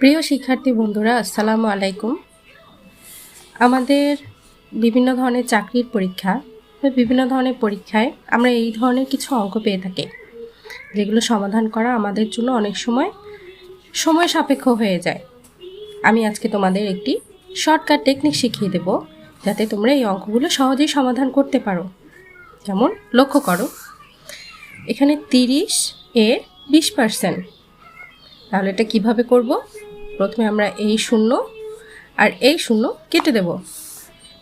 প্রিয় শিক্ষার্থী বন্ধুরা, আসসালামু আলাইকুম। আমাদের বিভিন্ন ধরনের চাকরির পরীক্ষা, বিভিন্ন ধরনের পরীক্ষায় আমরা এই ধরনের কিছু অঙ্ক পেয়ে থাকি, যেগুলো সমাধান করা আমাদের জন্য অনেক সময় সময় সাপেক্ষ হয়ে যায়। আমি আজকে তোমাদের একটি শর্টকাট টেকনিক শিখিয়ে দেব, যাতে তোমরা এই অঙ্কগুলো সহজেই সমাধান করতে পারো। যেমন, লক্ষ্য করো, এখানে তিরিশ এর বিশ পার্সেন্ট তাহলে এটা কীভাবে করব? প্রথমে আমরা এই শূন্য আর এই শূন্য কেটে দেব।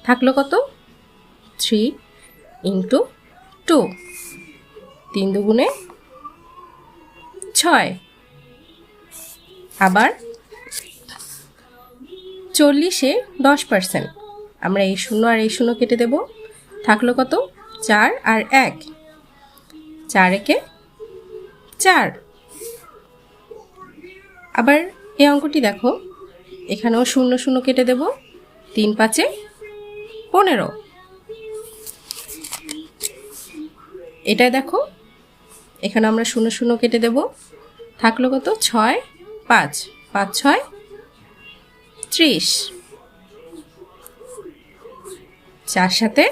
থাকল কত? Three into two. তিন দুগুণে ছয়। আবার চল্লিশে দশ পার্সেন্ট। আমরা এই শূন্য আর এই শূন্য কেটে দেব। থাকল কত? চার আর এক। চার একে চার। আবার এই অঙ্কটি দেখো। এখানেও শূন্য শূন্য কেটে দেব। তিন পাঁচে পনেরো। এটা দেখো। এখানে আমরা শূন্য শূন্য কেটে দেব। থাকল কত? ছয় পাঁচ। পাঁচ, ছয়, ত্রিশ। চার সাথে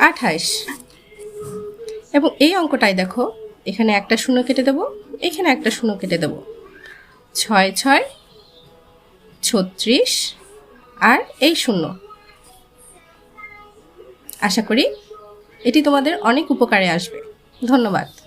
আঠাইশ। এবং এই অঙ্কটাই দেখো। এখানে একটা শূন্য কেটে দেব। এখানে একটা শূন্য কেটে দেব। ছয় ছয়, ছত্রিশ, আর এই শূন্য। আশা করি এটি তোমাদের অনেক উপকারে আসবে। ধন্যবাদ।